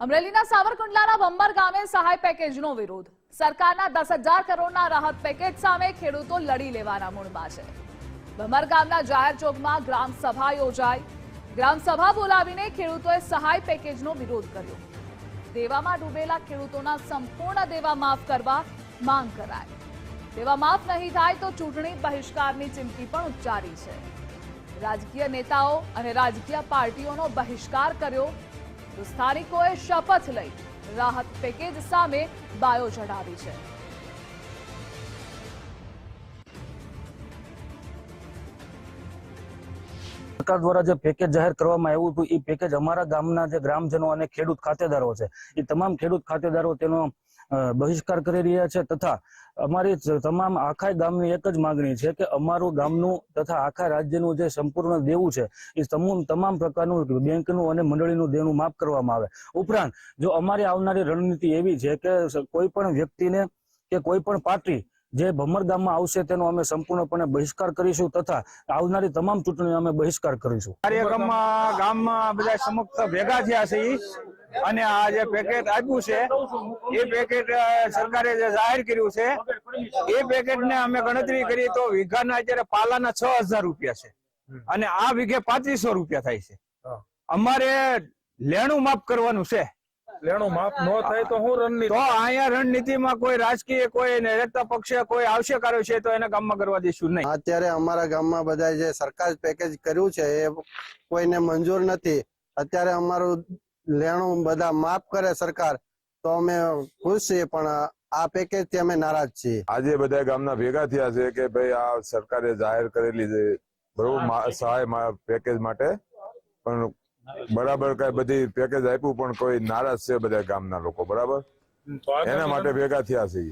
અમરેલીના સાવરકુંડલાના ભંબર ગામે સહાય પેકેજનો વિરોધ. સરકારના દસ હજાર કરોડના રાહત પેકેજ સામે ખેડૂતો લડી લેવાના મૂડમાં છે. ભંબર ગામના જાહેર ચોકમાં ગ્રામ યોજાઈ. ગ્રામ બોલાવીને ખેડૂતોએ સહાય પેકેજનો વિરોધ કર્યો. દેવામાં ડૂબેલા ખેડૂતોના સંપૂર્ણ દેવા માફ કરવા માંગ કરાય દેવા માફ નહીં થાય તો ચૂંટણી બહિષ્કારની ચીમકી પણ ઉચ્ચારી છે. રાજકીય નેતાઓ અને રાજકીય પાર્ટીઓનો બહિષ્કાર કર્યો સ્થાનિકોએ શપથ લઈ રાહત પેકેજ સામે બાયો ચઢાવી છે. સરકાર દ્વારા જે પેકેજ જાહેર કરવામાં આવ્યું હતું, એ પેકેજ અમારા ગામના જે ગ્રામજનો અને ખેડૂત ખાતેદારો છે, એ તમામ ખેડૂત ખાતેદારો તેનો બહિષ્કાર કરી રહ્યા છે તથા અમારી તમામ આખા ગામની એક જ માંગણી છે કે અમારું ગામનું તથા આખા રાજ્યનું જે સંપૂર્ણ દેવું છે, એ તમામ તમામ પ્રકારનું બેંકનું અને મંડળીનું દેવું માફ કરવામાં આવે. ઉપરાંત, જો અમારી આવનારી રણનીતિ એવી છે કે કોઈ પણ વ્યક્તિને કે કોઈ પણ પાર્ટી જે ભમર ગામમાં આવશે તેનો અમે સંપૂર્ણપણે બહિષ્કાર કરીશું તથા આવનારી તમામ ચૂંટણીઓ અમે બહિષ્કાર કરીશું. કાર્યક્રમમાં ગામમાં બધા સમક્ષ ભેગા થયા છે અને આ જે પેકેટ આપ્યું છે એ પેકેટ સરકારે જે જાહેર કર્યું છે એ પેકેટ ને અમે ગણતરી કરી તો વીઘાના અત્યારે પાલાના છ હજાર રૂપિયા છે. અને આ વીઘે પાંત્રીસો રૂપિયા થાય છે. અમારે લેણું માફ કરવાનું છે. લેણું માફ ન થાય તો હું રણનીતિ તો અહીંયા રણનીતિમાં કોઈ રાજકીય કોઈ રહેતા પક્ષે કોઈ આવશે કર્યો છે તો એને ગામમાં કરવા દઈશું નહીં. અત્યારે અમારા ગામમાં બધા જે સરકાર પેકેજ કર્યું છે એ કોઈને મંજૂર નથી. અત્યારે અમારું લેણું બધા માફ કરે સરકાર તો અમે ખુશ છીએ પણ આ પેકેજથી અમે નારાજ છીએ. આજે બધા ગામના ભેગા થયા છે કે ભાઈ આ સરકારે જાહેર કરેલી છે બરોબર મા- સહાય મા- પેકેજ માટે. પણ બરાબર કઈ બધી પેકેજ આપ્યું પણ કોઈ નારાજ છે બધા ગામના લોકો બરાબર એના માટે ભેગા થયા છે.